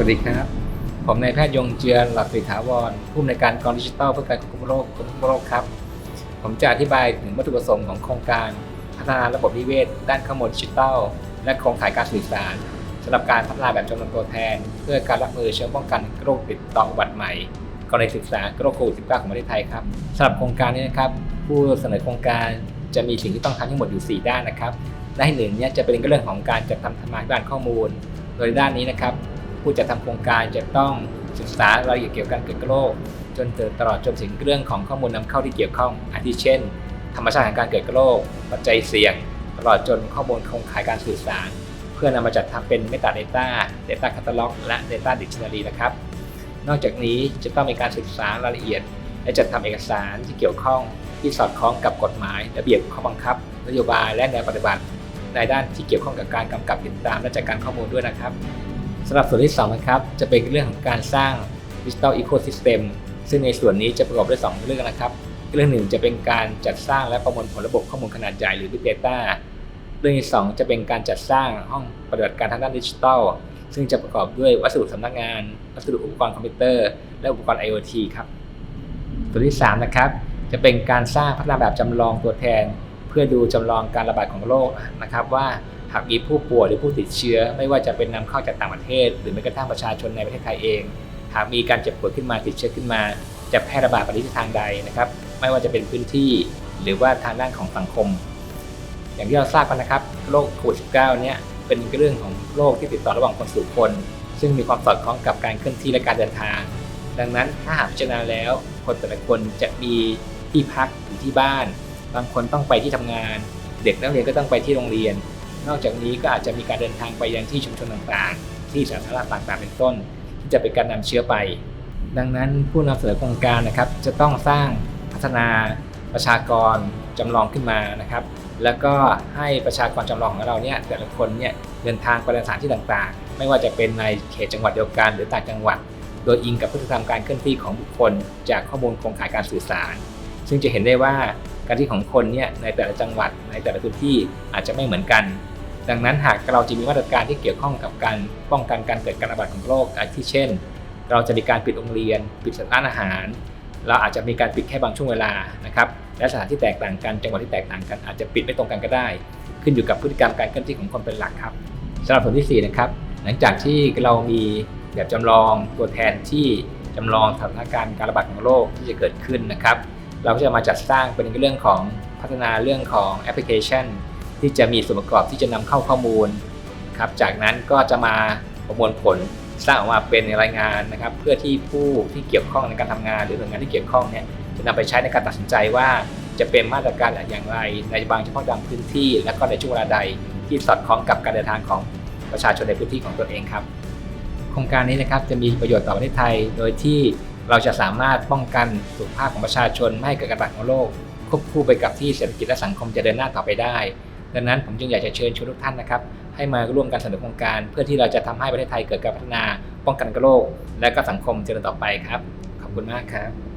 วัสดีครับ ผมนายแพทย์ยงเจือหลักสิถาวรผู้อำนวยการกองดิจิทัลเพื่อการควบคุมโรคควบคุมโรคครับ ผมจะอธิบายถึงวัตถุประสงค์ของโครงการพัฒนาระบบนิเวศ ด้านข้อมูลดิจิทัล และโครงข่ายการสื่อสารสำหรับการพัฒนาแบบจำนวนตัวแทน เพื่อการรับมือเชื้อป้องกันโรคติดต่ออุบัติใหม่กรณีศึกษาโรคโควิด -19 ของประเทศไทยครับสำหรับโครงการนี้นะครับผู้เสนอโครงการจะมีสิ่งที่ต้องทำทั้งหมดอยู่ 4 ด้านนะครับด้านหนึ่งเนี่ยจะเป็นเรื่องของการจัดทำธรรมาด้านข้อมูล โดยด้านนี้นะครับ ผู้จัดทำโครงการจะต้องศึกษารายละเอียดเกี่ยวกับการเกิดโรคจนตลอดจนถึงเรื่องของข้อมูลนำเข้าที่เกี่ยวข้องอาทิเช่น ธรรมชาติของการเกิดโรคปัจจัยเสี่ยง ตลอดจนข้อมูลโครงข่ายการสื่อสาร เพื่อนำมาจัดทำเป็น Metadata Data Catalog และ Data Dictionary นะครับ นอกจากนี้จะต้องมีการศึกษารายละเอียด และจัดทำเอกสารที่เกี่ยวข้องที่สอดคล้องกับกฎหมาย ระเบียบข้อบังคับ นโยบายและแนวปฏิบัติ ในด้านที่เกี่ยวข้องกับการกำกับติดตามและจัดการข้อมูลด้วยนะครับ สำหรับส่วนที่2นะครับจะเป็นเรื่องของการสร้าง Digital Ecosystem ซึ่งในส่วนนี้จะประกอบด้วย 2 เรื่องนะครับ เรื่องหนึ่งจะเป็นการจัดสร้างและประมวลผลระบบข้อมูลขนาดใหญ่หรือ Big Data เรื่องที่ 2 จะเป็นการจัดสร้างห้องปฏิบัติการทางด้านดิจิทัลซึ่งจะประกอบด้วยวัสดุสำนักงาน วัสดุอุปกรณ์คอมพิวเตอร์ และอุปกรณ์ IoT ครับส่วนที่ 3 นะครับ จะเป็นการสร้างพัฒนาแบบจำลองตัวแทน เพื่อดูจำลองการระบาดของโรคนะครับว่า หากมีผู้ป่วยหรือผู้ติดเชื้อ ไม่ว่าจะเป็นนำเข้าจากต่างประเทศ หรือแม้กระทั่งประชาชนในประเทศไทยเอง หากมีการเจ็บป่วยขึ้นมาติดเชื้อขึ้นมา จะแพร่ระบาดไปทิศทางใดนะครับ ไม่ว่าจะเป็นพื้นที่ หรือว่าทางด้านของสังคม อย่างที่เราทราบกันนะครับโรคโควิด -19 เนี่ยเป็นเรื่องของโรคที่ติดต่อระหว่างคนสู่คน ซึ่งมีความสอดคล้องกับการเคลื่อนที่และการเดินทาง ดังนั้นถ้าหากพิจารณาแล้วคนแต่ละคนจะมีที่พักอยู่ที่บ้าน บางคนต้องไปที่ทำงาน เด็กนักเรียนก็ต้องไปที่โรงเรียน นอกจากนี้ก็อาจจะมีการเดินทางไปยังที่ชุมชนต่างๆ ที่สาธารณะต่างๆเป็นต้น ที่จะเป็นการนำเชื้อไป ดังนั้นผู้นำเสนอโครงการนะครับ จะต้องสร้างพัฒนาประชากรจำลองขึ้นมานะครับ แล้วก็ให้ประชากรจำลองของเราเนี่ยแต่ละคนเนี่ยเดินทางไปยังสถานที่ต่างๆ ไม่ว่าจะเป็นในเขตจังหวัดเดียวกัน หรือต่างจังหวัด โดยอิงกับพฤติกรรมการเคลื่อนที่ของบุคคล จากข้อมูลโครงข่ายการสื่อสาร ซึ่งจะเห็นได้ว่า การที่ของคนเนี่ยในแต่ละจังหวัดในแต่ละพื้นที่อาจจะไม่เหมือนกัน ดังนั้นหากเราจะมีมาตรการที่เกี่ยวข้องกับการป้องกันการเกิดการระบาดของโรคอาทิเช่น เราจะมีการปิดโรงเรียน ปิดร้านอาหาร เราอาจจะมีการปิดแค่บางช่วงเวลานะครับและสถานที่แตกต่างกันจังหวัดที่แตกต่างกันอาจจะปิดไม่ตรงกันก็ได้ ขึ้นอยู่กับพฤติกรรมการเคลื่อนที่ของคนเป็นหลักครับสำหรับส่วนที่4นะครับหลังจากที่เรามีแบบจำลองตัวแทนที่จำลองสถานการณ์การระบาดของโรคที่จะเกิดขึ้นนะครับ เราก็จะมาจัดสร้างเป็นเรื่องของพัฒนาเรื่องของแอปพลิเคชัน ที่จะมีส่วนประกอบที่จะนำเข้าข้อมูลครับจากนั้นก็จะมาประมวลผลสร้างออกมาเป็นรายงานนะครับ เพื่อที่ผู้ที่เกี่ยวข้องในการทำงาน หรือหน่วยงานที่เกี่ยวข้องเนี่ยจะนำไปใช้ในการตัดสินใจว่าจะเป็นมาตรการอย่างไร ในบางเฉพาะบางพื้นที่ และก็ในช่วงเวลาใดที่สอดคล้องกับการเดินทางของประชาชนในพื้นที่ของตนเองครับ โครงการนี้นะครับจะมีประโยชน์ต่อประเทศไทย โดยที่ เราจะสามารถป้องกันสุขภาพของประชาชนไม่ให้เกิดการระบาดของโรคควบคู่ไปกับที่เศรษฐกิจและสังคมจะเดินหน้าต่อไปได้ ดังนั้นผมจึงอยากจะเชิญชวนทุกท่านนะครับ ให้มาร่วมกันสนับสนุนโครงการ เพื่อที่เราจะทำให้ประเทศไทยเกิดการพัฒนาป้องกันโรคและก็สังคมเจริญต่อไปครับ ขอบคุณมากครับ